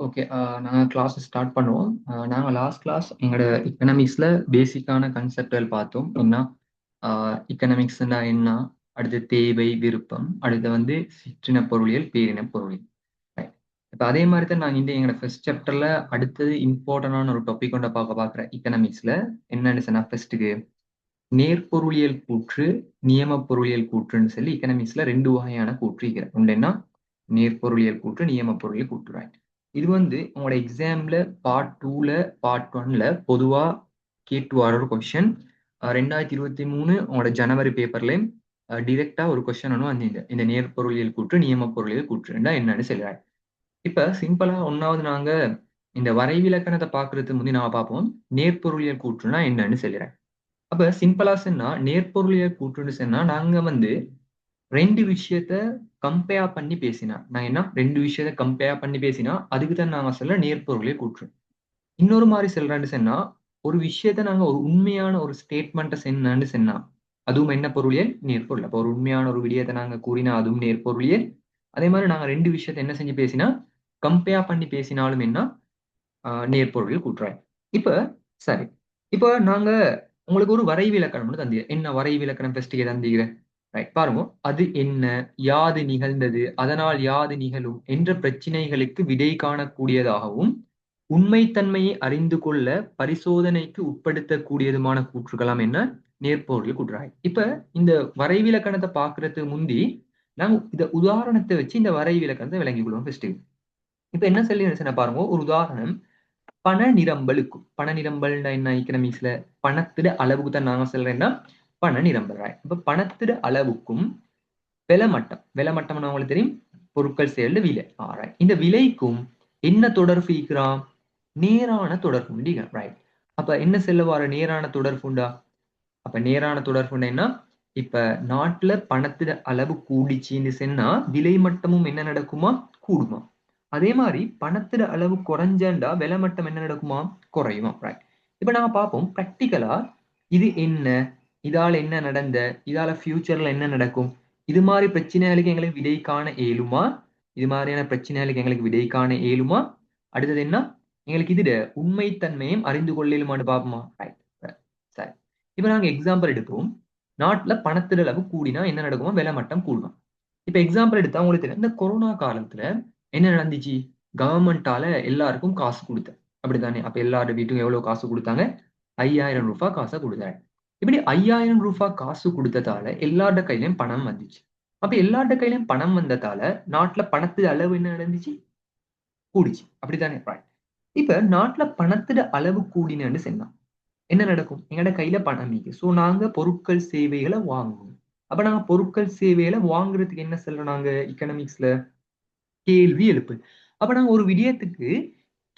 Okay. நாங்கள் class start பண்ணுவோம். நாங்கள் லாஸ்ட் கிளாஸ் எங்களோட எக்கனாமிக்ஸ்ல பேசிக்கான கன்செப்ட்கள் பார்த்தோம். என்ன அ எக்கனாமிக்ஸ்னா என்ன? அடுத்து தேவை, விருப்பம். அடுத்து வந்து சிற்றின பொருளியல், பேரின பொருளியல். ரைட். அதே மாதிரி தான் நாங்கள் இந்த எங்களோட ஃபர்ஸ்ட் சாப்டரில் அடுத்தது இம்பார்ட்டண்டான ஒரு டாபிக் கொண்ட பார்க்க பார்க்கிறேன் இக்கனாமிக்ஸில் என்னன்னு சொன்னால் ஃபர்ஸ்ட்டுக்கு நேர்பொருளியல் கூற்று, நியம பொருளியல் கூற்றுன்னு சொல்லி எக்கனாமிக்ஸ்ல 2 வகையான கூற்று இருக்கிறேன் ஒன்று என்ன? நேர்பொருளியல் கூற்று, நியம பொருளியல் கூற்று. ரைட். இது வந்து உங்களோட எக்ஸாம்ல பார்ட் டூவில் பார்ட் ஒன்ல பொதுவா கேட்டு வர ஒரு கொஸ்டின். அ 2023 உங்களோட ஜனவரி பேப்பர்லயும் அ ஒரு கொஸ்டின் ஒன்று வந்தீங்க இந்த நேர்பொருளியல் கூற்று, நியம பொருளியல் கூற்றுண்டா என்னன்னு சொல்லி. இப்போ இப்ப சிம்பிளா 1வது நாங்க இந்த வரைவிலக்கணத்தை பார்க்கறதுக்கு முந்தி நாம பார்ப்போம். நேர்பொருளியல் கூற்றுனா என்னன்னு சொல்லி. அப்போ அப்ப சிம்பிளா சொன்னா நேர்பொருளியல் கூற்றுன்னு சொன்னா நாங்க வந்து ரெண்டு விஷயத்த கம்பேர் பண்ணி பேசினா. நான் என்ன ரெண்டு விஷயத்த கம்பேர் பண்ணி பேசினா, அதுக்கு தான் நாங்கள் சொல்ல நேர்பொருளியல் கூற்று. இன்னொரு மாதிரி சொல்றேன்னு சொன்னா, ஒரு விஷயத்த நாங்க ஒரு உண்மையான ஒரு ஸ்டேட்மெண்ட்ட சென்னான்னு சொன்னா, அதுவும் என்ன பொருளியல்? நேர்பொருள். அப்போ ஒரு உண்மையான ஒரு விடயத்தை நாங்க கூறினா அதுவும் நேர்பொருளியல். அதே மாதிரி நாங்க ரெண்டு விஷயத்த என்ன செஞ்சு பேசினா, கம்பேர் பண்ணி பேசினாலும் என்ன? நேர்பொருளில் நேர்பொருளியல் கூற்று. இப்ப சரி. இப்ப நாங்க உங்களுக்கு ஒரு வரைவிலக்கணம் ஒண்ணு தந்தீங்க. என்ன வரைவிலக்கணம் ஃபர்ஸ்ட்டுக்கு தந்தீங்க? ரைட். பாருங்க. அது என்ன? யாது நிகழ்ந்தது? அதனால் யாது நிகழும்? என்ற பிரச்சினைகளுக்கு விடை காணக்கூடியதாகவும், உண்மைத்தன்மையை அறிந்து கொள்ள பரிசோதனைக்கு உட்படுத்தக்கூடியதுமான கூற்றுக்கலாம் என்ன? நேர்பொருளியல் கூற்று. இப்ப இந்த வரைவிலக்கணத்தை பாக்குறதுக்கு முந்தி, நாங்க இந்த உதாரணத்தை வச்சு இந்த வரைவிலக்கணத்தை விளங்கி கொள்வோம் ஃபர்ஸ்ட்டு. இப்ப என்ன சொல்லி சொன்னா பாருங்க. ஒரு உதாரணம். பண நிரம்பலுக்கும். பண நிரம்பல்னா என்ன எக்கனாமிக்ஸ்ல? பணத்திட அளவுக்கு தான் நாங்க சொல்றேன்னா, பண நிரம்பராய் ரைட். இப்ப பணத்திட அளவுக்கும் விலை மட்டம். விலை தெரியும். பொருட்கள் சேர்ந்து விலை. ஆராய் இந்த விலைக்கும் என்ன தொடர்பு இருக்கிறான் நேரான தொடர்பு ரைட். அப்ப என்ன சொல்ல வர நேரான தொடர்பு உண்டா? அப்ப நேரான தொடர்புன்னா இப்ப நாட்டுல பணத்திட அளவு கூடிச்சின்னு சொன்னா, விலை மட்டமும் என்ன நடக்குமா? கூடுமா? அதே மாதிரி பணத்திட அளவு குறைஞ்சண்டா விலை மட்டம் என்ன நடக்குமா? குறையுமா? ரைட். இப்ப நாம பார்ப்போம். பிராக்டிகலா இது என்ன? இதால என்ன நடந்த? இதால ஃபியூச்சர்ல என்ன நடக்கும்? இது மாதிரி பிரச்சனைகளுக்கு எங்களுக்கு விடை காண இயலுமா? இது மாதிரியான பிரச்சனைகளுக்கு எங்களுக்கு விடை காண இயலுமா? அடுத்தது என்ன? எங்களுக்கு இது உண்மைத்தன்மையும் அறிந்து கொள்ளலுமான்னு பார்ப்போமா? ரைட். சரி. இப்போ நாங்க எக்ஸாம்பிள் எடுப்போம். நாட்டுல பணத்திட அளவு கூடினா என்ன நடக்குமோ விலை மட்டம் கூடுமா? இப்ப எக்ஸாம்பிள் எடுத்தா உங்களுக்கு தெரியும். இந்த கொரோனா காலத்துல என்ன நடந்துச்சு? கவர்மெண்டால எல்லாருக்கும் காசு குடுத்த. அப்படித்தானே? அப்போ எல்லாரோட வீட்டுக்கும் எவ்வளவு காசு கொடுத்தாங்க ஐயாயிரம் ரூபாய் காசை கொடுத்தாங்க இப்படி ஐயாயிரம் ரூபாய் காசு கொடுத்ததால எல்லார்ட கையிலயும் பணம் வந்துச்சு. அப்ப எல்லார்ட கையிலயும் பணம் வந்ததால நாட்டுல பணத்து அளவு என்ன நடந்துச்சு? கூடிச்சு. அப்படித்தானே? ரைட். இப்ப நாட்டுல பணத்துட அளவு கூடினு சொன்னான் என்ன நடக்கும்? எங்கட கையில பணம் இருக்கு. சோ நாங்க பொருட்கள், சேவைகளை வாங்குவோம். அப்ப நாங்க பொருட்கள், சேவைகளை வாங்குறதுக்கு என்ன சொல்றோம் நாங்க எக்கனாமிக்ஸ்ல? கேள்வி எழுப்பு. அப்ப நாங்க ஒரு விடயத்துக்கு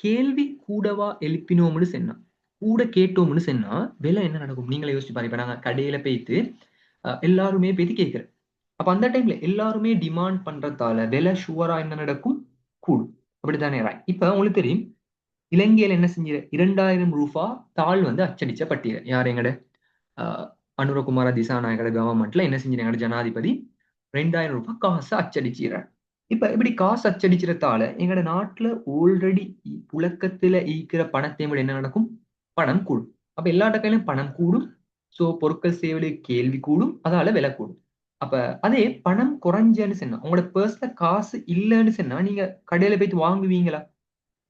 கேள்வி கூடவா எழுப்பினோம்னு சொன்னோம் கூட கேட்டோம்னு சொன்னா, விலை என்ன நடக்கும்? நீங்களே யோசிச்சு பாருங்க. நாங்க கடையில போயிட்டு எல்லாருமே போயிட்டு கேட்கிறேன் அப்ப அந்த டைம்ல எல்லாருமே டிமாண்ட் பண்றதால விலை ஷுவரா என்ன நடக்கும்? கூடும். அப்படித்தானே? ராய் இப்ப உங்களுக்கு தெரியும். இலங்கையில என்ன செஞ்ச இரண்டாயிரம் ரூபா தாள் வந்து அச்சடிச்ச பட்டியல். யார் எங்கட ஆஹ் அனுரகுமார திசாநாயகர கவர்மெண்ட்ல என்ன செஞ்ச எங்கட ஜனாதிபதி ரூ. 2000 காச அச்சடிச்சிறார். இப்ப இப்படி காசு அச்சடிக்கிறதால எங்கட நாட்டுல ஆல்ரெடி புழக்கத்துல ஈக்கிற பணத்தை விட என்ன நடக்கும்? பணம் கூடும். அப்ப எல்லா கையிலும் பணம் கூடும். சோ பொருட்கள் சேவைகளுக்கு கேள்வி கூடும். அதால விலை கூடும். அப்ப அதே பணம் குறைஞ்சேன்னு சொன்னா, உங்களோட பர்ஸ்ல காசு இல்லைன்னு சொன்னா, நீங்க கடையில போயிட்டு வாங்குவீங்களா?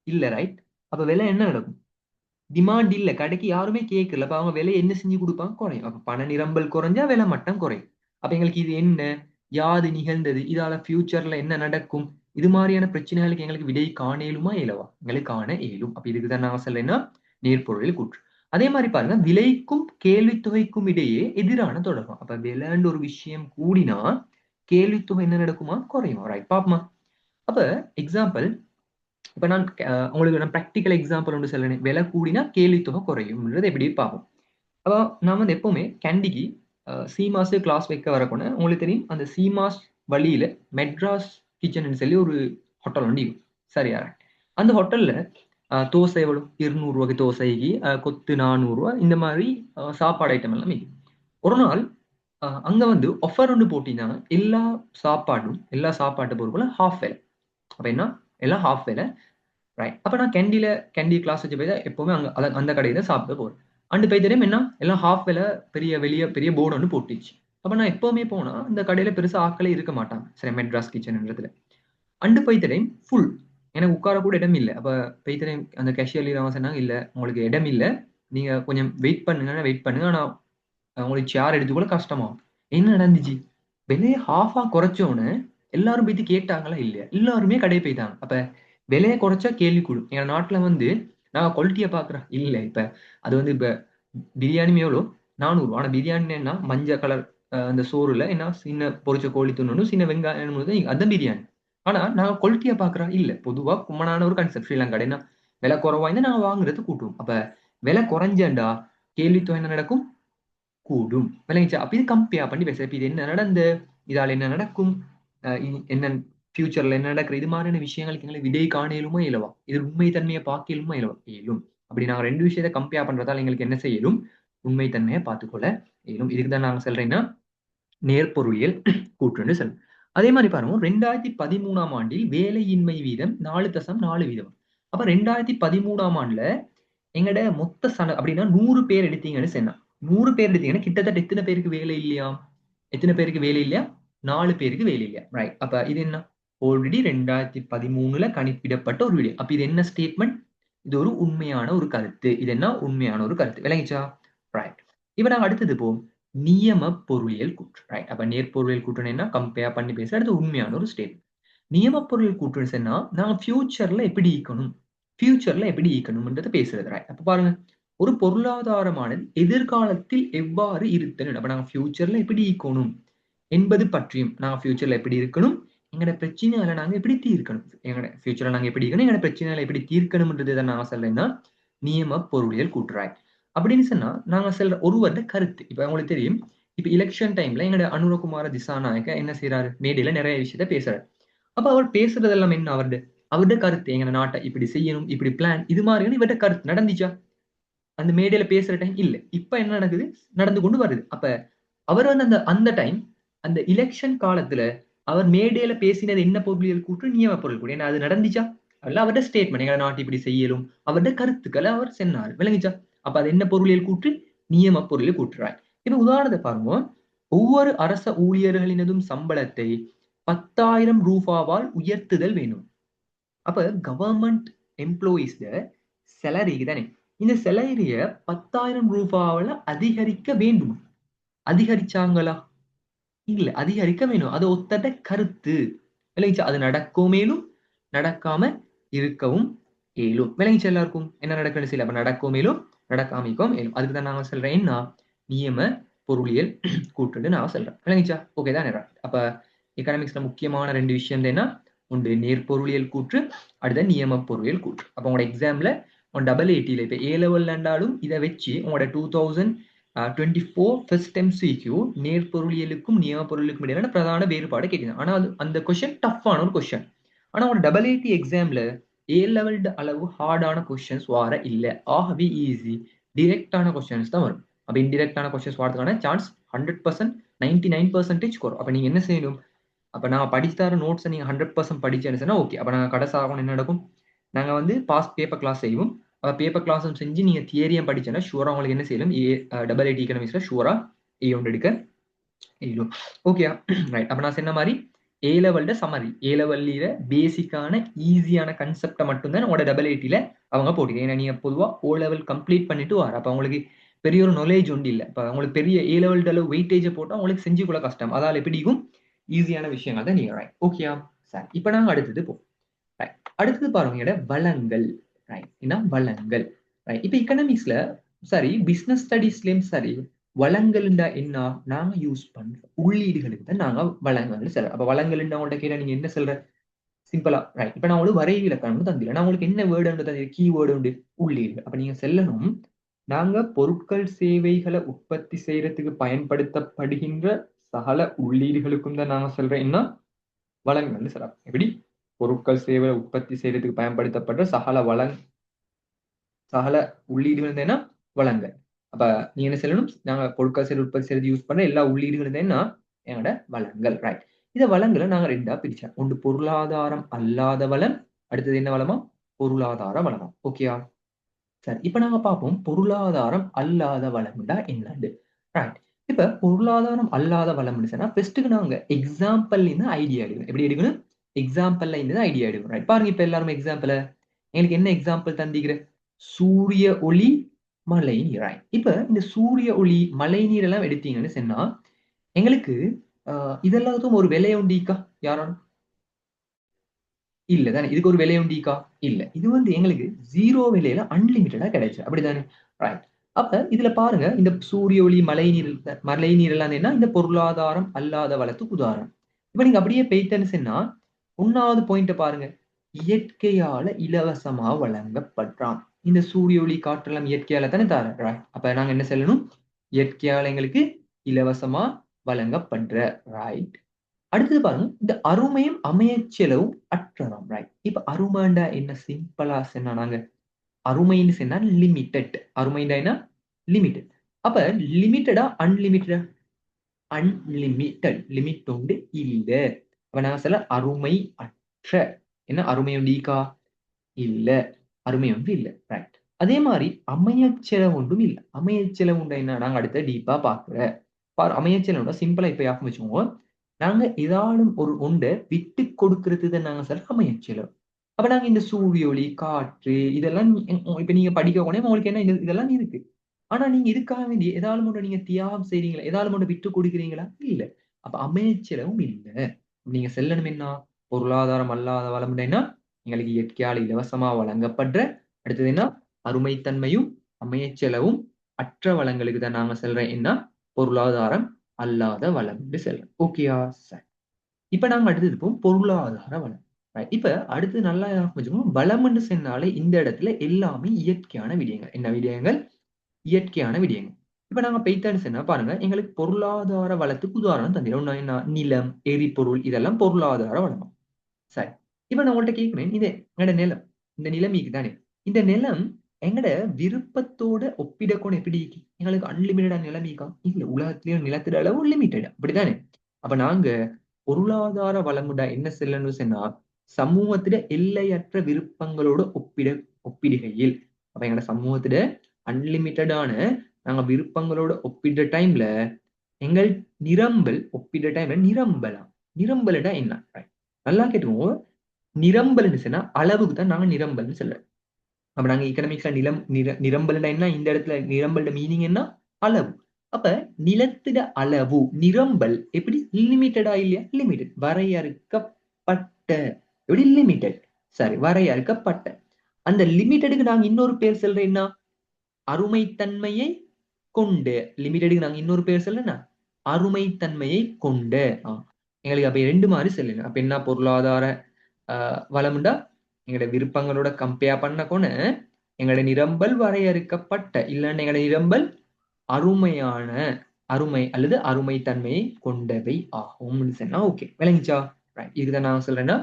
இல்ல. ரைட். அப்ப விலை என்ன நடக்கும்? டிமாண்ட் இல்ல. கடைக்கு யாருமே கேட்கல. அப்ப அவங்க விலை என்ன செஞ்சு கொடுப்பாங்க குறையும். அப்ப பண நிரம்பல் குறைஞ்சா விலை மட்டம் குறையும். அப்ப எங்களுக்கு இது என்ன? யாது நிகழ்ந்தது? இதால ஃபியூச்சர்ல என்ன நடக்கும்? இது மாதிரியான பிரச்சனைகளுக்கு எங்களுக்கு விடை காண இயலுமா? இயலவா? எங்களுக்கு காண இயலும். அப்ப இதுக்கு தான் நான் சொல்றேன்னா, நேர்பொருளியல் கூற்று. அதே மாதிரி பாருங்க, விலைக்கும் கேள்வித்தொகைக்கும் இடையே எதிரான தொடர்பு. அப்ப விலைன்ற ஒரு விஷயம் கூடினா, கேள்வித்தொகை என்ன நடக்குமா? குறையுமா? ரைட். பார்ப்போமா? அப்ப எக்ஸாம்பிள் இப்ப நான் உங்களுக்கு நான் ப்ராக்டிக்கல் எக்ஸாம்பிள் ஒன்று சொல்றேன். விலை கூடினா கேள்வித்தொகை குறையும்ன்றது எப்படி பார்ப்போம். அப்ப நான் வந்து எப்பவுமே கேண்டிக்கு சி சீமாஸ் கிளாஸ் வைக்க வரக்கூட உங்களுக்கு தெரியும். அந்த சீமாஸ் வழியில மெட்ராஸ் கிச்சன்னு சொல்லி ஒரு ஹோட்டல் ஒன்று இருக்கும். சரியா? அந்த ஹோட்டல்ல தோசை எவ்வளோ இருநூறுவாய்க்கு தோசைக்கு, கொத்து நானூறுரூவா இந்த மாதிரி சாப்பாடு ஐட்டம் எல்லாம் ஒரு நாள் அங்கே வந்து ஆஃபர் ஒன்று போட்டிங்கன்னா எல்லா சாப்பாடும், எல்லா சாப்பாட்டு பொருட்களும் ஹாஃப் வேலை. அப்போ என்ன? எல்லாம் ஹாஃப் வேலை. ரைட் அப்போ நான் கேண்டியில் கேண்டி கிளாஸ் வச்சு போய் தான் எப்போவுமே அங்கே அதை அந்த கடையில் தான் சாப்பிட போகிறேன் அண்டு போய் தெரியும் என்ன? எல்லாம் ஹாஃப் வேலை பெரிய வெளிய பெரிய போர்டு ஒன்று போட்டுச்சு. அப்போ நான் எப்போவுமே போனால் இந்த கடையில் பெருசாக ஆட்களே இருக்க மாட்டாங்க. சரி மெட்ராஸ் கிச்சன்ன்றதுல அண்டு போய் தெரியும் ஃபுல் எனக்கு உட்கார கூட இடம் இல்லை. அப்ப போய் அந்த கேஷியர் அவங்க சொன்னாங்க இல்ல உங்களுக்கு இடம் இல்லை. நீங்க கொஞ்சம் வெயிட் பண்ணுங்கன்னா வெயிட் பண்ணுங்க. ஆனா உங்களுக்கு சேர் எடுத்து கூட கஷ்டமாகும் என்ன நடந்துச்சு? விலையை ஹாஃபா குறைச்சோன்னு எல்லாரும் போய்த்து கேட்டாங்களா? இல்லையா எல்லாருமே கடையை போய்த்தாங்க அப்ப விலையை குறைச்சா கேள்வி கூடும் எங்க நாட்டுல வந்து நான் குவாலிட்டியை பார்க்குறேன். இல்ல இப்ப அது வந்து இப்ப பிரியாணி எவ்வளோ? நானூறு. ஆனா பிரியாணி என்ன மஞ்சள் கலர் அந்த சோறுல என்ன? சின்ன பொரிச்ச கோழி துண்ணு சின்ன வெங்காயம் அதான் பிரியாணி. ஆனா நாங்க குவாலிட்டியா பாக்குறோம் இல்ல. பொதுவா கும்மனான ஒரு கான்செப்ட் ஸ்ரீலங்கா என்ன? விலை குறைவாய்ந்து நாங்க வாங்குறது கூட்டுவோம் அப்ப விலை குறைஞ்சண்டா கேள்வித்துவம் என்ன நடக்கும்? கூடும். விளங்கிச்சா அப்ப இது கம்பேர் பண்ணி பேச இப்ப இது என்ன நடந்து? இதால என்ன நடக்கும்? அஹ் என்ன ஃபியூச்சர்ல என்ன நடக்கிற இது மாதிரியான விஷயங்களுக்கு எங்களை விடை காணலுமா இயலுமா இயலவா? இது உண்மை தன்மையை பார்க்க இயலுமா இயலவா? இயலும். அப்படி நாங்க ரெண்டு விஷயத்தை கம்பேர் பண்றதால எங்களுக்கு என்ன செய்யலும்? உண்மை தன்மையை பார்த்துக்கொள்ள இயலும். இதுக்கு தான் நாங்க சொல்றேன்னா நேர்பொருளியல் கூற்றுன்னு சொல்லணும் அதே மாதிரி பாருங்க ரெண்டாயிரத்தி பதிமூணாம் ஆண்டில் வேலையின்மை வீதம் நாலு தசம் நாலு வீதம். அப்ப ரெண்டாயிரத்தி பதிமூணாம் ஆண்டுல எங்கட மொத்த சன அப்படின்னா நூறு பேர் எடுத்தீங்கன்னு சொன்னா நூறு பேர் எடுத்தீங்கன்னா கிட்டத்தட்ட எத்தனை பேருக்கு வேலை இல்லையா? எத்தனை பேருக்கு வேலை இல்லையா? நாலு பேருக்கு வேலை இல்லையா? ரைட் அப்ப இது என்ன? ஆல்ரெடி ரெண்டாயிரத்தி பதிமூணுல கணிப்பிடப்பட்ட ஒரு வீடியோ அப்ப இது என்ன ஸ்டேட்மெண்ட் இது ஒரு உண்மையான ஒரு கருத்து. இது என்ன உண்மையான ஒரு கருத்து? விளங்கிச்சா? ரைட் இப்ப நாங்க அடுத்தது போவோம். நியம பொருளியல் கூற்று ரைட் அப்ப நேர்பொருளியல் கூற்றுன்னு என்ன? கம்பேர் பண்ணி பேச அடுத்து உண்மையான ஒரு ஸ்டேட் நியம பொருளியல் கூற்றுன்னு சொன்னா நாங்க ஃபியூச்சர்ல எப்படி ஈக்கணும் ஃபியூச்சர்ல எப்படி ஈக்கணும்ன்றத பேசுறது ரைட் அப்ப பாருங்க ஒரு பொருளாதாரமானது எதிர்காலத்தில் எவ்வாறு இருத்தணும் அப்ப நாங்க ஃபியூச்சர்ல எப்படி ஈக்கணும் என்பது பற்றியும் நாங்க ஃபியூச்சர்ல எப்படி இருக்கணும்? எங்களோட பிரச்சனையில நாங்க எப்படி தீர்க்கணும்? எங்களோட ஃபியூச்சர்ல நாங்க எப்படி இருக்கணும் எங்களோட பிரச்சனைகளை எப்படி தீர்க்கணும்ன்றது நான் சொல்றேன்னா நியம பொருளியல் கூட்டுறாய் அப்படின்னு சொன்னா நாங்க சொல்ற ஒருவருட கருத்து. இப்ப உங்களுக்கு தெரியும் இப்ப எலெக்ஷன் டைம்ல எங்களோட அனுரகுமார திசாநாயக்க என்ன செய்யறாரு மேடையில நிறைய விஷயத்த பேசுறாரு. அப்ப அவர் பேசுறதெல்லாம் என்ன அவருடைய? அவருடைய கருத்து எங்க நாட்டை இப்படி செய்யணும் இப்படி பிளான் இது மாதிரியான இவருடைய கருத்து நடந்துச்சா? அந்த மேடையில பேசுற டைம் இல்ல. இப்ப என்ன நடக்குது? நடந்து கொண்டு வருது. அப்ப அவர் வந்து அந்த அந்த டைம் அந்த எலெக்ஷன் காலத்துல அவர் மேடையில பேசினது என்ன பொருளியல் கூற்று? நியம பொருள் கூட ஏன்னா அது நடந்துச்சா? அதெல்லாம் அவருடைய ஸ்டேட்மெண்ட் எங்க நாட்டு இப்படி செய்யலும் அவருடைய கருத்துக்களை அவர் சொன்னார். விளங்குச்சா? அப்ப அது என்ன பொருளியல் கூற்று? நியம பொருளியல் கூற்றுறாய் இப்ப உதாரணத்தை பாருங்க. ஒவ்வொரு அரச ஊழியர்களினதும் சம்பளத்தை பத்தாயிரம் ரூபாவால் உயர்த்துதல் வேணும் அப்ப கவர்மெண்ட் எம்ப்ளாயிஸ் சேலரிக்கு தானே. இந்த சேலரிய பத்தாயிரம் ரூபாவில் அதிகரிக்க வேண்டும். அதிகரிச்சாங்களா? இல்ல அதிகரிக்க வேணும். அது ஒத்தட கருத்து. விளைஞ்சா அது நடக்கும் மேலும் நடக்காம இருக்கவும் இயலும் விளைஞ்சா எல்லாருக்கும்? என்ன நடக்கணும்? சில அப்ப நடக்கும் மேலும் நடக்காமிக்கும் இயலும். அதுக்கு தான் நாங்க சொல்றேன் என்ன நியம பொருளியல் கூட்டுன்னு நான் சொல்றேன் விளங்கிச்சா ஓகே தான் அப்ப எக்கனாமிக்ஸ்ல முக்கியமான ரெண்டு விஷயம் என்ன? ஒன்று நேர்பொருளியல் கூற்று அடுத்த நியம பொருளியல் கூற்று. அப்போ உங்களோட எக்ஸாம்ல உன் டபுள் எயிட்டியில் இப்போ ஏ லெவல்லாண்டாலும் இதை வச்சு உங்களோட two thousand twenty four first MCQ நேர்பொருளியலுக்கும் நியம பொருளுக்கும் இடையிலான பிரதான வேறுபாடு கேட்குது ஆனால் அது அந்த கொஸ்டின் டஃப்பான ஒரு கொஸ்டின் ஆனால் உங்களோட டபுள் எயிட்டி எக்ஸாம்ல ஏ லெவல்டு அளவு ஹார்டான கொஸ்டின்ஸ் வர இல்லை. ஆகவே ஈஸி டிரெக்டான கொஸ்டின்ஸ் தான் வரும். அப்போ இன்டிரெக்டான கொஸ்டின்ஸ் வரதுக்கான chance hundred percent ninety nine percentage வரும் அப்போ நீங்கள் என்ன செய்யணும்? அப்போ நான் படிச்சு தர நோட்ஸை நீங்கள் ஹண்ட்ரட் பர்சன்ட் படிச்சேன்னு சொன்னால் ஓகே அப்போ நாங்கள் கடைசி ஆகணும் என்ன நடக்கும்? நாங்கள் வந்து பாஸ் பேப்பர் கிளாஸ் செய்வோம். அப்போ பேப்பர் கிளாஸும் செஞ்சு நீங்கள் தியரியும் படிச்சேன்னா ஷூராக உங்களுக்கு என்ன செய்யலாம் ஏ டபுள் ஐடி எக்கனாமிக்ஸில் ஷூராக ஏ ஒன்று எடுக்க இயலும் ஓகே ரைட் அப்போ நான் சொன்ன மாதிரி ஏ லெவல்ட சமரி ஏ லெவல்ல பேசிக்கான ஈஸியான கன்செப்டை மட்டும்தான் உங்களோட டபுள் ஐடியில் அவங்க போட்டிங்க ஏன்னா நீங்கள் பொதுவாக ஓ லெவல் கம்ப்ளீட் பண்ணிட்டு வர அப்போ அவங்களுக்கு பெரிய ஒரு நாலேஜ் ஒன்று இல்லை. இப்போ உங்களுக்கு பெரிய ஏ லெவல் அளவு வெயிட்டேஜை போட்டால் உங்களுக்கு கூட கஷ்டம். அதால் எப்படிக்கும் ஈஸியான விஷயங்கள் தான் நீங்கள் ரைட் ஓகேயா சார். இப்போ நாங்கள் அடுத்தது போ ரைட் அடுத்தது பாருங்க வளங்கள் ரைட் என்ன? வளங்கள் ரைட் இப்போ எக்கனாமிக்ஸ்ல சாரி பிஸ்னஸ் ஸ்டடீஸ்லயும் சரி வளங்கள்ண்டா என்ன? நாங்க யூஸ் பண்ற உள்ளீடுகளுக்கு தான் நாங்க வளங்கள்னு சொல்றோம் அப்ப வளங்கள்ண்டா உங்கள்ட்ட கேட்டா நீங்க என்ன சொல்ற? சிம்பிளா ரைட் இப்ப நான் உங்களுக்கு வரைவு இலக்கணம் தந்தில நான் உங்களுக்கு என்ன வேர்டு தந்திர கீ வேர்டு உண்டு உள்ளீடு அப்ப நீங்க செல்லணும். நாங்க பொருட்கள் சேவைகளை உற்பத்தி செய்யறதுக்கு பயன்படுத்தப்படுகின்ற சகல உள்ளீடுகளுக்கும் தான் நாங்க சொல்றேன் என்ன? வளங்கள்னு சொல்றோம் எப்படி? பொருட்கள் சேவை உற்பத்தி செய்யறதுக்கு பயன்படுத்தப்படுற சகல வளங் சகல உள்ளீடுகள் என்ன? வளங்கள். அப்ப நீ என்ன சொல்லணும் நாங்க பொருட்கள் உற்பத்தி செய்யறது யூஸ் பண்ண எல்லா உள்ளீடுகளும் என்ன எங்களோட வளங்கள் ரைட் இந்த வளங்களை நாங்க ரெண்டா பிரிச்சோம் ஒன்று பொருளாதாரம் அல்லாத வளம் அடுத்தது என்ன வளமா? பொருளாதார வளம். ஓகேயா சரி இப்ப நாங்க பார்ப்போம். பொருளாதாரம் அல்லாத வளம்டா என்னண்டு ரைட் இப்ப பொருளாதாரம் அல்லாத வளம்னு சொன்னா ஃபர்ஸ்ட்டுக்கு நாங்க எக்ஸாம்பிள் இருந்து ஐடியா எடுக்கணும். எப்படி எடுக்கணும்? எக்ஸாம்பிள்ல இருந்து ஐடியா எடுக்கணும் ரைட் பாருங்க இப்ப எல்லாரும் எக்ஸாம்பிள் எங்களுக்கு என்ன எக்ஸாம்பிள் தந்திக்கிற சூரிய ஒளி மழை நீர் இப்ப இந்த சூரிய ஒளி மழை நீர் எல்லாம் எடுத்தீங்கன்னு சொன்னா எங்களுக்கு இதெல்லாத்துக்கும் ஒரு விலை உண்டிக்கா? யாரும் இல்ல தானே. இதுக்கு ஒரு விலை உண்டிக்கா? இல்ல. இது வந்து எங்களுக்கு ஜீரோ விலையில அன்லிமிட்டடா கிடைச்சு. அப்படிதானே? ரைட் அப்ப இதுல பாருங்க இந்த சூரிய ஒளி மழை நீர் மழை நீர் எல்லாம் என்ன? இந்த பொருளாதாரம் அல்லாத வளத்துக்கு உதாரணம். இப்ப நீங்க அப்படியே போயிட்டேன்னு சொன்னா ஒன்னாவது பாயிண்ட பாருங்க. இயற்கையால இலவசமா வழங்கப்படுறான் இந்த சூரிய ஒளி காற்றெல்லாம் இயற்கையால தானே தர ரைட் அப்ப நாங்க என்ன சொல்லணும்? இயற்கையால எங்களுக்கு இலவசமா வழங்கப்படுற ரைட் அடுத்தது பாருங்க இந்த அருமையும் அமைய செலவும் அற்றதாம் ரைட் இப்ப அருமைண்டா என்ன? சிம்பிளா சொன்னா நாங்க அருமைன்னு சொன்னா லிமிட்டட் அருமைண்டா என்ன? லிமிட்டட் அப்ப லிமிட்டடா அன்லிமிட்டடா அன்லிமிட்டட் லிமிட் உண்டு இல்ல. அப்ப நாங்க சொல்ல அருமை அற்ற. என்ன? அருமை உண்டு ஈக்கா இல்ல. அருமை ஒன்று இல்லை. ரைட் அதே மாதிரி அமையச்செலவு ஒன்றும் இல்லை. அமையச்செலவு உண்டா என்ன? நாங்க அடுத்த டீப்பா பாக்குற பாரு உண்டா? சிம்பிளா இப்ப யாருக்கும் வச்சுக்கோங்க. நாங்க ஏதாலும் ஒரு ஒன்றை விட்டு கொடுக்கறது நாங்க சொல்ல அமையச்செலவு அப்ப நாங்க இந்த சூரிய ஒளி காற்று இதெல்லாம் இப்ப நீங்க படிக்க உடனே உங்களுக்கு என்ன இதெல்லாம் இருக்கு. ஆனா நீங்க இதுக்காக வேண்டிய ஏதாலும் ஒன்று நீங்க தியாகம் செய்றீங்களா? ஏதாலும் ஒன்று விட்டு கொடுக்குறீங்களா? இல்ல. அப்ப அமைச்சலவும் இல்லை. நீங்க செல்லணும் என்ன? பொருளாதாரம் அல்லாத வளமுடைனா எங்களுக்கு இயற்கையால் இலவசமா வழங்கப்படுற அடுத்தது என்ன? அருமைத்தன்மையும் அமையச்செலவும் அற்ற வளங்களுக்கு தான் நாங்க செல்றேன் என்ன? பொருளாதாரம் அல்லாத வளம் என்று செல்றோம். ஓகேயா சார். இப்ப நாங்க அடுத்தது இப்போ பொருளாதார வளம். இப்ப அடுத்து நல்லா வச்சுக்கோங்க. வளம்னு சொன்னாலே இந்த இடத்துல எல்லாமே இயற்கையான விடயங்கள். என்ன விடயங்கள்? இயற்கையான விடயங்கள். இப்ப நாங்க பெய்தான்னு சொன்னா பாருங்க எங்களுக்கு பொருளாதார வளத்துக்கு உதாரணம் தந்திரம். என்ன? நிலம் எரிபொருள் இதெல்லாம் பொருளாதார வளம். சரி. இப்ப நான் உங்கள்கிட்ட கேட்கிறேன் இது எங்கட நிலம் இந்த நிலைமைக்கு தானே இந்த நிலம் எங்கட விருப்பத்தோட ஒப்பிடக்கோணும் எப்படி எங்களுக்கு அன்லிமிட்டடா நிலைமைக்கா இல்ல உலகத்திலயும் நிலத்திட அளவு லிமிட்டட் அப்படித்தானே? அப்ப நாங்க பொருளாதார வளமுடா என்ன செல்லணும் சொன்னா சமூகத்துல எல்லையற்ற விருப்பங்களோட ஒப்பிட ஒப்பிடுகையில். அப்ப எங்களோட சமூகத்துல அன்லிமிட்டடான நாங்க விருப்பங்களோட ஒப்பிடுற டைம்ல எங்கள் நிரம்பல் ஒப்பிடுற டைம்ல நிரம்பலாம். நிரம்பலடா என்ன? நல்லா கேட்டுக்கோங்க. நிரம்பல்னு சொன்னா அளவுக்கு தான் நாங்க நிரம்பல்னு சொல்றோம். அப்ப நாங்க எக்கனாமிக்ஸ்ல நிலம் நிர என்ன? இந்த இடத்துல நிரம்பல்ட மீனிங் என்ன? அளவு. அப்ப நிலத்திட அளவு நிரம்பல் எப்படி? லிமிட்டடா இல்லையா? லிமிட்டட் வரையறுக்கப்பட்ட. எப்படி? லிமிட்டட் சாரி வரையறுக்கப்பட்ட. அந்த லிமிட்டடுக்கு நாங்க இன்னொரு பேர் சொல்றேன் என்ன? அருமைத்தன்மையை கொண்டு. லிமிட்டடுக்கு நாங்க இன்னொரு பேர் சொல்றேன்னா அருமைத்தன்மையை கொண்டு. எங்களுக்கு அப்ப ரெண்டு மாதிரி சொல்லணும் அப்ப என்ன? பொருளாதார வளமுண்டா எங்களோட விருப்பங்களோட கம்பேர் பண்ண கொண்டு எங்களோட நிரம்பல் வரையறுக்கப்பட்ட இல்லைன்னா எங்களோட நிரம்பல் அருமையான அருமை அல்லது அருமை தன்மையை கொண்டவை ஆகும் சொன்னா ஓகே விளங்கிச்சா? ரைட் இதுதான் நான் சொல்றேன்னா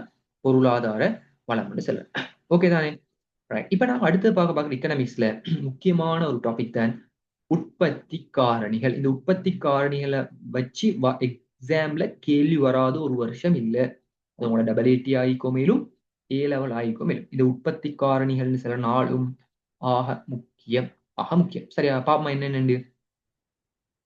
பொருளாதார வளம்னு சொல்றேன். ஓகே தானே? ரைட் இப்போ நான் அடுத்து பார்க்க பார்க்குற எக்கனாமிக்ஸ்ல முக்கியமான ஒரு டாபிக் தான் உற்பத்தி காரணிகள். இந்த உற்பத்தி காரணிகளை வச்சு எக்ஸாம்ல கேள்வி வராத ஒரு வருஷம் இல்லை. அதோட டபுள் ஏடி ஆயிக்கோ மேலும் ஏ லெவல் ஆயிக்கோ மேலும். இந்த உற்பத்தி காரணிகள்னு சில நாளும் ஆக முக்கியம். ஆக முக்கியம். சரியா? பாப்பமா என்னென்னு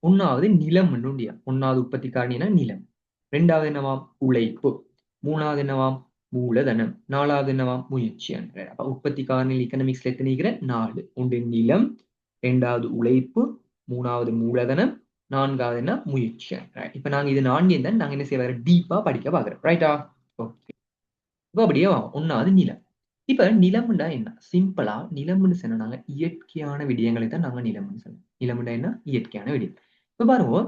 ஒன்னாவது நிலம் உண்டியா ஒன்னாவது உற்பத்தி காரணினா நிலம். ரெண்டாவது என்னவாம் உழைப்பு. மூணாவது என்னவாம் மூலதனம். நாலாவது என்னவாம் முயற்சி என்ற அப்ப உற்பத்தி காரணிகள் எக்கனாமிக்ஸ்ல எத்தனைக்கிற நாலு. ஒன்று நிலம் ரெண்டாவது உழைப்பு மூணாவது மூலதனம் நான்காவது என்ன? முயற்சி இப்ப நாங்க இது நான்கு தான் நாங்க என்ன செய்ய டீப்பா படிக்க பாக்குறோம். ரைட்டா ஓகே இப்போ அப்படியே ஒன்றாவது நிலம். இப்போ நிலம்னா என்ன? சிம்பிளா நிலம்னு சொன்னா நாங்க இயற்கையான விடயங்களை தான் நாங்க நிலம்னு சொன்னோம் நிலம்னா என்ன? இயற்கையான விடயம். இப்போ பாருங்க.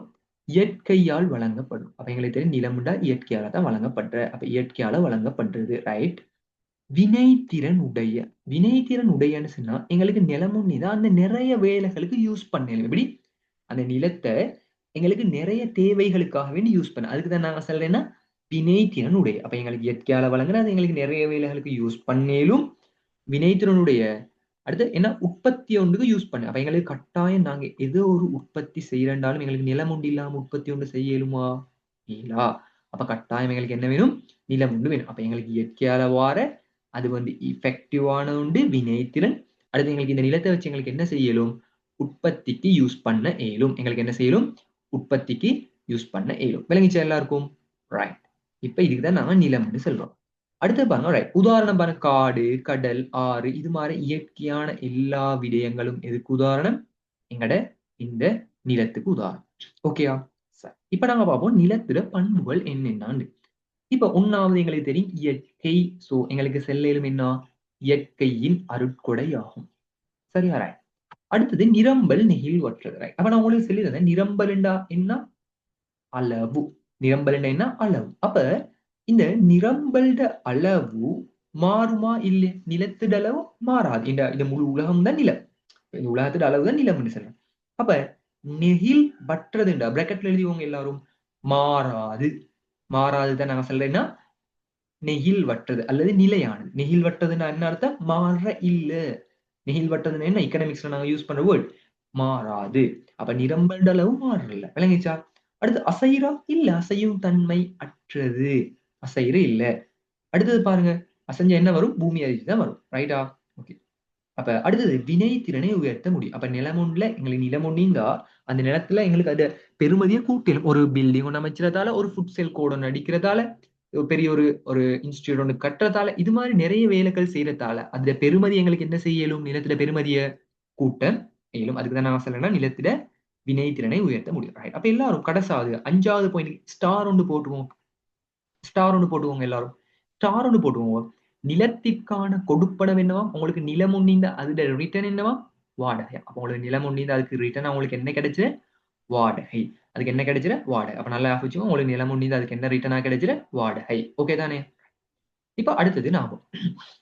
இயற்கையால் வழங்கப்படும். அப்ப எங்களுக்கு தெரியும் நிலம்டா இயற்கையால தான் வழங்கப்படுற. அப்ப இயற்கையால வழங்கப்படுறது ரைட் வினைத்திறன் உடைய. வினைத்திறன் உடையன்னு சொன்னா எங்களுக்கு நிலமும் தான் அந்த நிறைய வேலைகளுக்கு யூஸ் பண்ணலாம். எப்படி? அந்த நிலத்தை எங்களுக்கு நிறைய தேவைகளுக்காக வேண்டி யூஸ் பண்ண அதுக்கு தான் நாங்க சொல்றேன்னா வினைத்திறனுடைய அப்ப எங்களுக்கு இயற்கையால வழங்குற அது எங்களுக்கு நிறைய வேலைகளுக்கு யூஸ் பண்ணேலும் வினைத்திறனுடைய அடுத்து என்ன? உற்பத்தி ஒன்றுக்கு யூஸ் பண்ணு. அப்ப எங்களுக்கு கட்டாயம் நாங்க ஏதோ ஒரு உற்பத்தி செய்யறண்டாலும் எங்களுக்கு நிலம் உண்டு இல்லாம உற்பத்தி ஒன்று செய்யலுமா? இல்லா. அப்ப கட்டாயம் எங்களுக்கு என்ன வேணும்? நிலம் உண்டு வேணும். அப்ப எங்களுக்கு இயற்கையால வார அது வந்து இஃபெக்டிவான உண்டு வினைத்திறன் அடுத்து எங்களுக்கு இந்த நிலத்தை வச்சு எங்களுக்கு என்ன செய்யலும்? உற்பத்திக்கு யூஸ் பண்ண இயலும் எங்களுக்கு என்ன செய்யலும்? உற்பத்திக்கு யூஸ் பண்ண இயலும் விளங்கிச்சா எல்லாருக்கும்? ரைட் இப்ப இதுக்கு தான் நாம நிலம்னு சொல்றோம். அடுத்து பாருங்க ரைட் உதாரணம் பாருங்க காடு கடல் ஆறு இது மாதிரி இயற்கையான எல்லா விடயங்களும் எதுக்கு உதாரணம்? எங்கட இந்த நிலத்துக்கு உதாரணம். ஓகேயா இப்ப நாங்க பார்ப்போம் நிலத்துல பண்புகள் என்னென்னு இப்ப ஒன்னாவது எங்களுக்கு தெரியும் இயற்கை. சோ எங்களுக்கு செல்லும் என்ன? இயற்கையின் அருட்கொடை ஆகும் சரியா ரைட் அடுத்தது நிரம்பல் நெகிழ்வற்றது ரைட் அப்ப நான் உங்களுக்கு சொல்லி நிரம்பல்ண்டா என்ன? அளவு. நிரம்பல்னா என்ன அளவு. அப்ப இந்த நிரம்பல்ட அளவு மாறுமா இல்லை நிலத்திட அளவு மாறாது. இந்த இந்த முழு உலகம் தான் நிலம். இந்த உலகத்தோட அளவு தான் நிலம்னு சொல்றேன். அப்ப நெகில் வற்றதுண்டா? பிராக்கெட்ல எழுதிவங்க எல்லாரும். மாறாது. மாறாது தான் நாங்க சொல்றேன்னா நெகில் வட்டது அல்லது நிலையானது. நெகில் வட்டதுன்னா என்ன அர்த்தம்? மாற இல்ல. நெகில் வட்டதுன்னா என்ன? எக்கனாமிக்ஸ்ல நாங்க யூஸ் பண்ற வேர்ட் மாறாது. அப்ப நிரம்பல்ட அளவு மாறல. விளங்கிச்சா? அடுத்து அசைரா இல்ல அசையும் தன்மை அற்றது. அசைறு இல்ல. அடுத்தது பாருங்க அசைஞ்ச என்ன வரும்? பூமி அதிர்ச்சி தான் வரும். ரைட்டா ஓகே அப்ப அடுத்தது வினை திறனை உயர்த்த முடியும். அப்ப நிலமொன்றுல எங்களுக்கு நிலம் அந்த நிலத்துல எங்களுக்கு அது பெருமதியை கூட்டிலும். ஒரு பில்டிங் ஒன்று அமைக்கிறதால ஒரு ஃபுட் செல் கோட் ஒன்று அடிக்கிறதால பெரிய ஒரு ஒரு இன்ஸ்டியூட் ஒன்று கட்டுறதால இது மாதிரி நிறைய வேலைகள் செய்யறதால அதுல பெருமதி எங்களுக்கு என்ன செய்யலும் நிலத்துல பெருமதியை கூட்ட இயலும். அதுக்கு தான் நான் சொல்லணும்னா நிலத்துல வினைத்திறனை உயர்த்த முடியும். ரைட் அப்ப எல்லாரும் கடைசாவது அஞ்சாவது பாயிண்ட் ஸ்டார் ஒன்று போட்டுவோம் ஸ்டார் ஒன்று போட்டுவோங்க எல்லாரும். ஸ்டார் ஒன்று போட்டுவோம் நிலத்திற்கான கொடுப்படம் என்னவா? உங்களுக்கு நிலம் ஒன்றிந்த அதோட ரிட்டர்ன் என்னவா? வாடகை. அப்ப உங்களுக்கு நிலம் ஒன்றிந்த அதுக்கு ரிட்டர்ன் உங்களுக்கு என்ன கிடைச்சது? வாடகை. அதுக்கு என்ன கிடைச்சிட வாடகை. அப்ப நல்லா வச்சுக்கோங்க. உங்களுக்கு நிலம் ஒன்றிந்த அதுக்கு என்ன ரிட்டர்னா கிடைச்சிட வாடகை. ஓகே தானே? இப்ப அடுத்தது ஞாபகம்.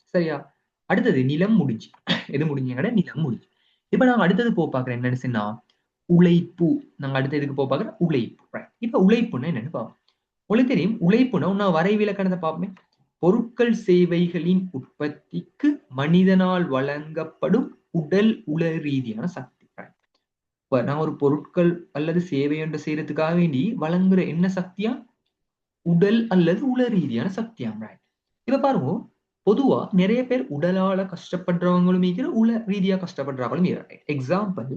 சரியா? அடுத்தது நிலம் முடிஞ்சு. எது முடிஞ்சுங்கட நிலம் முடிஞ்சு. இப்ப நான் அடுத்தது போ பாக்குறேன் என்னன்னு சொன்னா உழைப்பு. நாங்க அடுத்த இதுக்கு போக பாக்குறோம் உழைப்பு. இப்ப உழைப்புன்னா என்னன்னு பார்ப்போம். உங்களுக்கு தெரியும் உழைப்புனா நான் வரைவிலக்கணத்தை பார்ப்போமே. பொருட்கள் சேவைகளின் உற்பத்திக்கு மனிதனால் வழங்கப்படும் உடல் உல ரீதியான சக்தி. நான் ஒரு பொருட்கள் அல்லது சேவை என்று செய்யறதுக்காக வேண்டி வழங்குற என்ன சக்தியா? உடல் அல்லது உல ரீதியான சக்தியாம் இப்ப பாருங்க பொதுவா நிறைய பேர் உடலால கஷ்டப்படுறவங்களும் இருக்கிற உல ரீதியா கஷ்டப்படுறவங்களும் எக்ஸாம்பிள்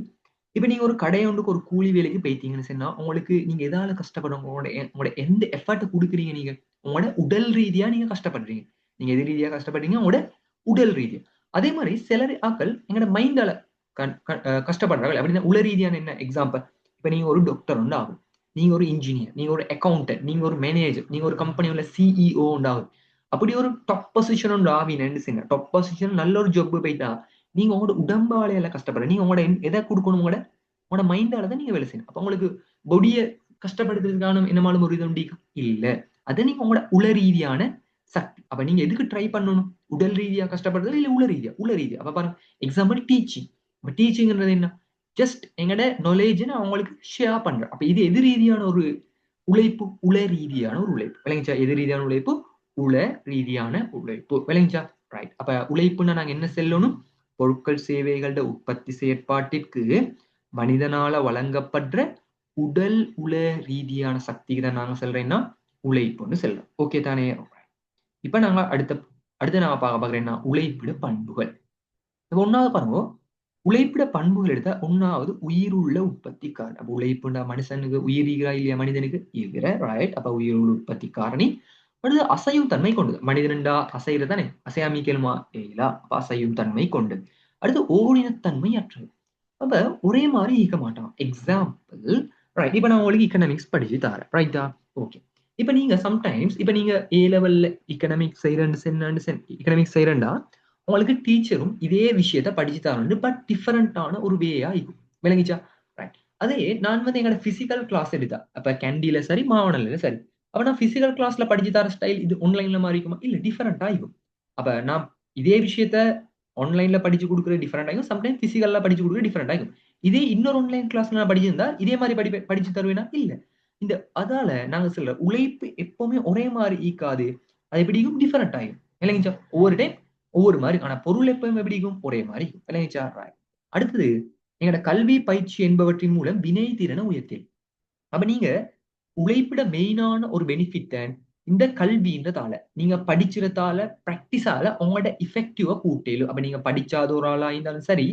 இப்ப நீங்க ஒரு கடையொன்றுக்கு ஒரு கூலி வேலைக்கு போயிட்டீங்கன்னு சொன்னா உங்களுக்கு நீங்க எதால கஷ்டப்படுறவங்க உங்களோட உங்களோட எந்த எஃபர்ட் கொடுக்குறீங்க நீங்க? உங்களோட உடல் ரீதியா நீங்க கஷ்டப்படுறீங்க. நீங்கள் எது ரீதியா கஷ்டப்படுறீங்க? உங்களோட உடல் ரீதியா. அதே மாதிரி சிலர் ஆக்கள் எங்களோட மைண்டால கஷ்டப்படுறாங்க அப்படின்னா உல ரீதியான என்ன? எக்ஸாம்பிள் இப்ப நீங்க ஒரு டாக்டர் உண்டு ஆகும் நீங்க ஒரு இன்ஜினியர் நீங்க ஒரு அக்கௌண்டன்ட் நீங்க ஒரு மேனேஜர் நீங்க ஒரு கம்பெனி உள்ள சிஇஓ உண்டாகும். அப்படி ஒரு டாப் பொசிஷன் உண்டு ஆவினு சொன்ன டாப் பொசிஷன் நல்ல ஒரு ஜாப் போயிட்டா நீங்க உங்களோட உடம்பாலையில கஷ்டப்படுற நீங்க உங்களோட எதை கொடுக்கணும்? உங்களோட உங்களோட மைண்டால தான் நீங்க வேலை செய்யணும். அப்ப உங்களுக்கு பொடியை கஷ்டப்படுத்துறதுக்கான என்னமாலும் ஒரு இது உண்டிக்கா? இல்ல. அதை நீங்க உங்களோட உள ரீதியான சக்தி. அப்ப நீங்க எதுக்கு ட்ரை பண்ணணும்? உடல் ரீதியா கஷ்டப்படுறது இல்ல உள ரீதியா? உள ரீதியா. அப்ப பாருங்க எக்ஸாம்பிள் டீச்சிங் இப்ப டீச்சிங்ன்றது என்ன? ஜஸ்ட் எங்கட நாலேஜ் நான் அவங்களுக்கு ஷேர் பண்றேன். அப்ப இது எது ரீதியான ஒரு உழைப்பு? உள ரீதியான ஒரு உழைப்பு. விளங்கிச்சா? எது ரீதியான உழைப்பு? உள ரீதியான உழைப்பு. விளங்கிச்சா? ரைட் அப்ப உழைப்புன்னா நாங்க என்ன செல்லணும்? பொருட்கள் சேவைகளோட உற்பத்தி செயற்பாட்டிற்கு மனிதனால வழங்கப்படுற உடல் உள ரீதியான சக்திக்கு தான் நாங்க சொல்றேன்னா உழைப்புன்னு சொல்றோம். ஓகே தானே? இப்ப நாங்க அடுத்த அடுத்து நாங்க பார்க்க பாக்குறேன்னா உழைப்பிட பண்புகள். இப்ப ஒன்னாவது பாருங்க. உழைப்பிட பண்புகள் எடுத்தா ஒன்னாவது உயிருள்ள உற்பத்தி காரணி அப்போ உழைப்புண்டா மனுஷனுக்கு உயிரிகா இல்லையா மனிதனுக்கு? இருக்கிற ரைட் அப்ப உயிருள்ள உற்பத்தி காரணி அடுத்து அசையும் தன்மை கொண்டது. மனிதனண்டா அசைகிறது தானே அசையாமிக்கலுமா ஏலா அப்ப அசையும் தன்மை கொண்டு. அடுத்து ஓரினத்தன்மை அற்றது. அப்ப ஒரே மாதிரி ஈக்க மாட்டான். எக்ஸாம்பிள் ரைட் இப்ப நான் உங்களுக்கு இக்கனாமிக்ஸ் படிச்சு தரேன். ரைட்டா ஓகே இப்ப நீங்க சம்டைம்ஸ் இப்ப நீங்க ஏ லெவல்ல இக்கனாமிக்ஸ் செய்யறேன் சென்னு இக்கனாமிக்ஸ் செய்யறேன்டா உங்களுக்கு டீச்சரும் இதே விஷயத்த படிச்சு தரணும். பட் டிஃபரெண்டான ஒரு வேயா இருக்கும். விளங்கிச்சா? ரைட் அதே நான் வந்து எங்களோட பிசிக்கல் கிளாஸ் எடுத்தா. அப்ப கேண்டில சரி மாவனல சரி. அப்ப நான் பிசிக்கல் கிளாஸ்ல படிச்சு தர ஸ்டைல் இது ஆன்லைன்ல மாதிரி இருக்குமா? இல்ல டிஃபரெண்டா இருக்கும். அப்ப நான் இதே விஷயத்த ஆன்லைன்ல படிச்சு கொடுக்குற டிஃபரெண்ட் ஆகும் சம்டைம் பிசிக்கல்ல படிச்சு கொடுக்குற டிஃபரெண்ட் ஆகும் இதே இன்னொரு ஆன்லைன் கிளாஸ்ல நான் படிச்சிருந்தா இதே மாதிரி படி படிச்சு தருவேனா? இல்ல. இந்த அதால நாங்க சொல்ல உழைப்பு எப்பவுமே ஒரே மாதிரி ஈக்காது. அது எப்படிக்கும் டிஃபரெண்ட் ஆகும் இல்லைங்கச்சா ஒவ்வொரு டைம் ஒவ்வொரு மாதிரி. ஆனா பொருள் எப்பவும் எப்படிக்கும் ஒரே மாதிரி இல்லைங்கச்சா அடுத்தது எங்களோட கல்வி பயிற்சி என்பவற்றின் மூலம் வினை திறனை உயர்த்தி அப்ப நீங்க உழைப்பிட மெயினான ஒரு பெனிஃபிட் இந்த கல்வின்றதால நீங்க படிச்சிருந்தால பிராக்டிஸால உங்களோட இஃபெக்டிவா கூட்டேலும் அப்ப நீங்க படிச்சாத ஒரு ஆளா இருந்தாலும் சரி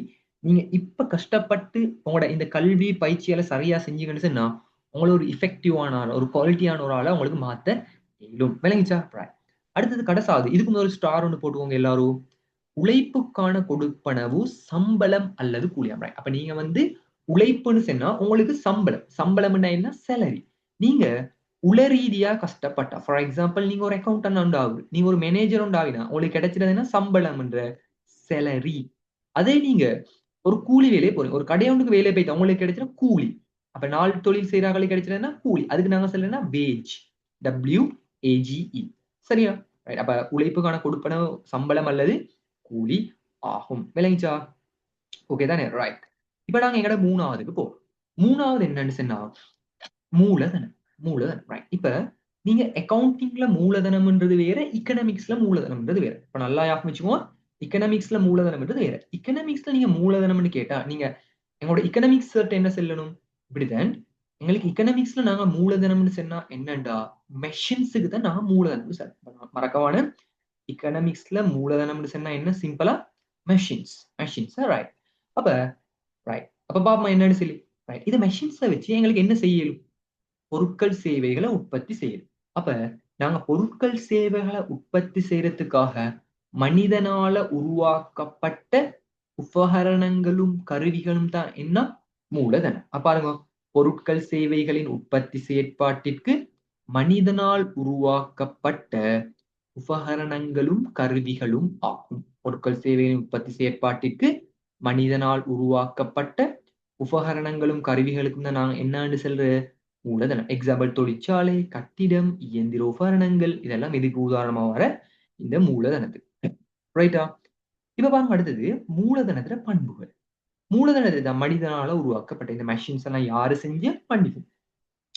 நீங்க இப்ப கஷ்டப்பட்டு உங்களோட இந்த கல்வி பயிற்சியால சரியா செஞ்சீங்கன்னு சொன்னா உங்களை ஒரு இஃபெக்டிவான ஆள் ஒரு குவாலிட்டியான ஒரு ஆளா உங்களுக்கு மாத்த இயலும் விளங்கிச்சா? Right. அடுத்தது கடைசாவது இதுக்கு முதல் ஒரு ஸ்டார் ஒன்று போட்டுக்கோங்க எல்லாரும். உழைப்புக்கான கொடுப்பனவு சம்பளம் அல்லது கூலி அப்ப நீங்க வந்து உழைப்புன்னு சொன்னா உங்களுக்கு சம்பளம். சம்பளம்னா என்ன? சேலரி நீங்க உளரீதியா கஷ்டப்பட்டா ஃபார் எக்ஸாம்பிள் நீங்க ஒரு அக்கௌண்டன்ட் உண்டாகு நீங்க ஒரு மேனேஜர் உண்டாவினா உங்களுக்கு கிடைச்சிருதுன்னா சம்பளம்ன்ற சேலரி அதே நீங்க ஒரு கூலி வேலையை போறீங்க ஒரு கடையொன்றுக்கு வேலை போயிட்டு உங்களுக்கு கிடைச்சிட கூலி. அப்ப நாலு தொழில் செய்யறாங்களுக்கு கிடைச்சிருந்தா கூலி. அதுக்கு நாங்க சொல்லணும்னா வேஜ் டபிள்யூ ஏஜிஇ சரியா? ரைட் அப்ப உழைப்புக்கான கொடுப்பன சம்பளம் அல்லது கூலி ஆகும். விளங்கிச்சா? ஓகே தானே? ரைட் இப்ப நாங்க எங்கட மூணாவதுக்கு போறோம் மூணாவது என்னன்னு சொன்னா மூலதனம் மூலதனம் ரைட் இப்ப நீங்க அக்கவுண்டிங்ல மூலதனம்ன்றது வேற இக்கனாமிக்ஸ்ல மூலதனம்ன்றது வேற. இப்ப நல்லா ஞாபகம் வச்சுக்கோ இக்கனாமிக்ஸ்ல மூலதனம்ன்றது வேற. இக்கனாமிக்ஸ்ல நீங்க மூலதனம்னு கேட்டா நீங்க எங்களோட இக்கனாமிக்ஸ் சர்ட் என்ன செல்லணும்? இப்படிதான் எங்களுக்கு இக்கனாமிக்ஸ்ல நாங்க மூலதனம்னு சொன்னா என்னண்டா? மெஷின்ஸுக்கு தான் நாங்க மூலதனம் சார் மறக்கவான. இக்கனாமிக்ஸ்ல மூலதனம்னு சொன்னா என்ன? சிம்பிளா மெஷின்ஸ் மெஷின்ஸ் ரைட் அப்ப ரைட் அப்ப பாப்பா என்னன்னு சொல்லி ரைட் இது மெஷின்ஸை வச்சு எங்களுக்கு என்ன செய்யலும் பொருட்கள் சேவைகளை உற்பத்தி செய்யுது. அப்ப நாங்க பொருட்கள் சேவைகளை உற்பத்தி செய்யறதுக்காக மனிதனால உருவாக்கப்பட்ட உபகரணங்களும் கருவிகளும் தான் என்ன? மூலதனம். அப்ப பாருங்க பொருட்கள் சேவைகளின் உற்பத்தி செயற்பாட்டிற்கு மனிதனால் உருவாக்கப்பட்ட உபகரணங்களும் கருவிகளும் ஆகும். பொருட்கள் சேவைகளின் உற்பத்தி செயற்பாட்டிற்கு மனிதனால் உருவாக்கப்பட்ட உபகரணங்களும் கருவிகளுக்கும் தான் நாங்க என்னன்னு சொல்ற மூலதனம் எக்ஸாம்பிள் தொழிற்சாலை கட்டிடம் இயந்திர உபகரணங்கள் இதெல்லாம் இதுக்கு உதாரணமா வர? இந்த மூலதனத்துக்கு ரைட்டா இப்ப பாருங்க அடுத்தது மூலதனத்துல பண்புகள். மூலதனத்தை தான் மனிதனால உருவாக்கப்பட்ட இந்த மெஷின்ஸ் எல்லாம் யாரு செஞ்ச பண்புகள்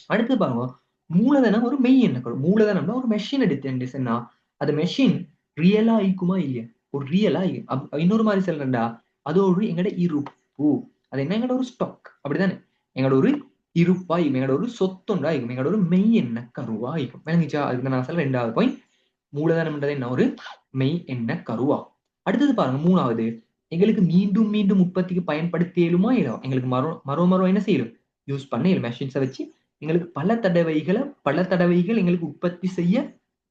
அடுத்து பாருங்க மூலதனம் ஒரு மெய் என்ன? மூலதனம்னா ஒரு மெஷின் எடுத்து அந்த மெஷின் ரியலா ஆயிக்குமா இல்லையா? ஒரு ரியலா இன்னொரு மாதிரி சொல்றேன்டா. அது ஒரு எங்கட இருப்பு. அது என்ன? எங்கட ஒரு ஸ்டாக் அப்படிதானே? எங்கட ஒரு இருப்பா இவங்களோட ஒரு சொத்துண்டா இருக்கும் ஒரு மெய் என்ன கருவா இருக்கும் விளங்கிச்சா அதுக்கு நான் சொல்ல ரெண்டாவது பாயிண்ட் மூலதனம்ன்றது என்ன? ஒரு மெய் என்ன கருவா? அடுத்தது பாருங்க மூணாவது. எங்களுக்கு மீண்டும் மீண்டும் உற்பத்திக்கு பயன்படுத்த இயலுமா இயலும் எங்களுக்கு மரோ மரோ மரம் என்ன செய்யும்? யூஸ் பண்ண இயலும் மெஷின்ஸை வச்சு எங்களுக்கு பல தடவைகளை பல தடவைகள் எங்களுக்கு உற்பத்தி செய்ய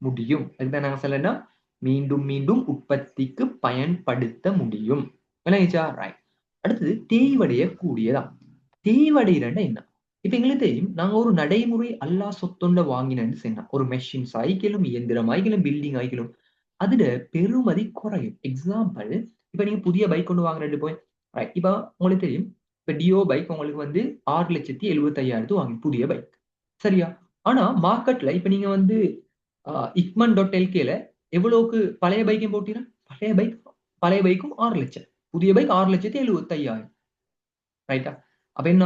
முடியும். அதுதான் நாங்கள் சொல்லனா மீண்டும் மீண்டும் உற்பத்திக்கு பயன்படுத்த முடியும். விளங்கிச்சா ரைட் அடுத்தது தேய்வடைய கூடியதா தேய்வடைகிறன்னா என்ன? இப்ப எங்களுக்கு தெரியும் நாங்க ஒரு நடைமுறை அல்லா சொத்தொண்ட வாங்கினேன்னு சொன்னா ஒரு மெஷின்ஸ் ஆயிக்கலும் இயந்திரம் ஆயிக்கலும் பில்டிங் ஆயிக்கலும் அதுல பெருமதி குறையும். எக்ஸாம்பிள் இப்ப நீங்க புதிய பைக் கொண்டு வாங்குறது போய் ரைட் இப்ப உங்களுக்கு தெரியும் இப்ப டியோ பைக் உங்களுக்கு வந்து ஆறு லட்சத்தி எழுபத்தி ஐயாயிரத்து வாங்கி புதிய பைக் சரியா? ஆனா மார்க்கெட்ல இப்ப நீங்க வந்து இக்மன் டாட் எல்கேல எவ்வளவுக்கு பழைய பைக்கையும் போட்டீங்கன்னா பழைய பைக் பழைய பைக்கும் ஆறு லட்சம். புதிய பைக் ஆறு லட்சத்தி எழுபத்தி ஐயாயிரம் ரைட்டா அப்ப என்ன?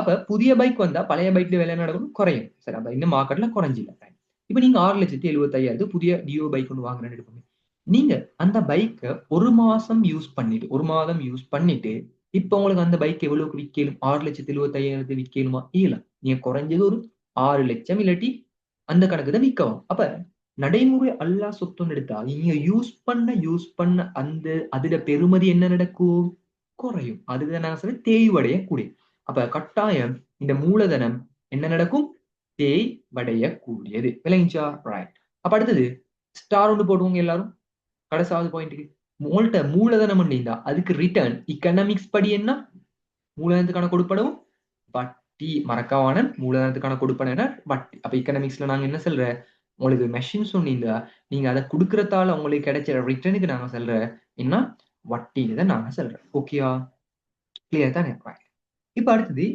அப்ப புதிய பைக் வந்தா பழைய பைக்ல விலை நடக்கும் குறையும். சரி அப்ப இந்த மார்க்கெட்ல குறைஞ்சில. இப்ப நீங்க ஆறு லட்சத்தி எழுபத்தி ஐயாயிரத்து புதிய டியோ பைக் ஒன்று வாங்குறேன்னு எடுப்போம் நீங்க அந்த பைக்கை ஒரு மாசம் யூஸ் பண்ணிட்டு ஒரு மாதம் யூஸ் பண்ணிட்டு இப்ப உங்களுக்கு அந்த பைக் எவ்வளவுக்கு விற்கலும்? ஆறு லட்சத்தி எழுபத்தி ஐயாயிரத்து விற்கலுமா? இல்ல. நீங்க குறைஞ்சது ஒரு ஆறு லட்சம் இல்லாட்டி அந்த கணக்கு தான் விற்கவும். அப்ப நடைமுறை அல்லா சொத்துன்னு எடுத்தா நீங்க யூஸ் பண்ண யூஸ் பண்ண அந்த அதுல பெருமதி என்ன நடக்கும்? குறையும். அதுக்கு நான் சொல்ல தேய்வடைய கூடிய அப்ப கட்டாயம் இந்த மூலதனம் என்ன நடக்கும்? தேய்வடைய கூடியது விளங்கிச்சா ரைட் அப்ப அடுத்தது ஸ்டார் ஒன்று போடுவோங்க எல்லாரும். கடைசாவது பாயிண்ட்டுக்கு உங்கள்கிட்ட மூலதனம் இருந்தா அதுக்கு ரிட்டர்ன் இக்கனாமிக்ஸ் படி என்ன? மூலதனத்துக்கான கொடுப்பனவும் வட்டி மறக்காவான மூலதனத்துக்கான கொடுப்பன என்ன? வட்டி. அப்ப இக்கனாமிக்ஸ்ல நாங்க என்ன சொல்ற? உங்களுக்கு மெஷின் சொன்னீங்க நீங்க அதை கொடுக்கறதால உங்களுக்கு கிடைச்ச ரிட்டர்னுக்கு நாங்க சொல்ற என்ன? வட்டி இதை நாங்க சொல்றோம். ஓகேயா கிளியர் தானே? இப்ப அடுத்தது